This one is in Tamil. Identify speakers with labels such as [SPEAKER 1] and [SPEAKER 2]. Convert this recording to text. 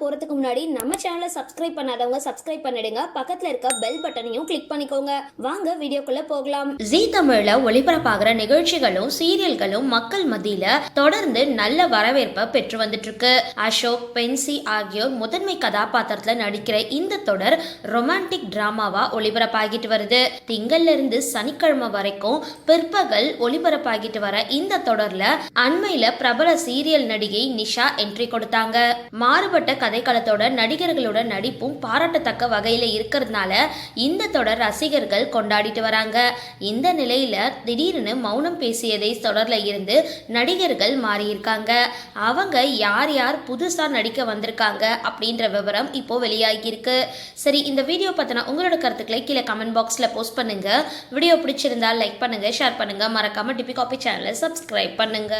[SPEAKER 1] போறதுக்கு முன்னாடி நம்ம சேனலை சப்ஸ்கிரைப் பண்ணாதவங்க சப்ஸ்கிரைப் பண்ணிடுங்க. பக்கத்துல இருக்க பெல் பட்டனையும் கிளிக் பண்ணிக்கோங்க. வாங்க வீடியோக்குள்ள போகலாம்.
[SPEAKER 2] ஜீ தமிழ்ல ஒளிபரப்பாகிற நிகழ்ச்சிகளும் சீரியல்களும் மக்கள் மத்தியில தொடர்ந்து நல்ல வரவேற்பை பெற்று வந்துட்டு இருக்கு அசோக் பென்சி ஆகியோர் முதன்மை கதாபாத்திரத்துல நடிக்கிற இந்த தொடர் ரொமான்டிக் டிராமாவா ஒளிபரப்பாகிட்டு வருது. திங்கள்ல இருந்து சனிக்கிழமை வரைக்கும் பிற்பகல் ஒளிபரப்பாகிட்டு வர இந்த தொடர்ல அண்மையில பிரபல சீரியல் நடிகை நிஷா என்ட்ரி கொடுத்தாங்க. மாறுபட்ட கதைக்களத்தோட நடிகர்களோட நடிப்பும் பாராட்டத்தக்க வகையில் இருக்கிறதுனால இந்த தொடர் ரசிகர்கள் கொண்டாடிட்டு வராங்க. இந்த நிலையில திடீர்னு மௌனம் பேசியதை தொடர்ல இருந்து நடிகர்கள் மாறியிருக்காங்க. அவங்க யார் யார் புதுசாக நடிக்க வந்திருக்காங்க அப்படின்ற விவரம் இப்போ வெளியாகியிருக்கு. சரி இந்த வீடியோ பத்தின உங்களோட கருத்துக்களை கீழே கமெண்ட் பாக்ஸில் போஸ்ட் பண்ணுங்க. வீடியோ பிடிச்சிருந்தா லைக் பண்ணுங்க ஷேர் பண்ணுங்க. மறக்காம டிபி காபி சேனலை சப்ஸ்கிரைப் பண்ணுங்க.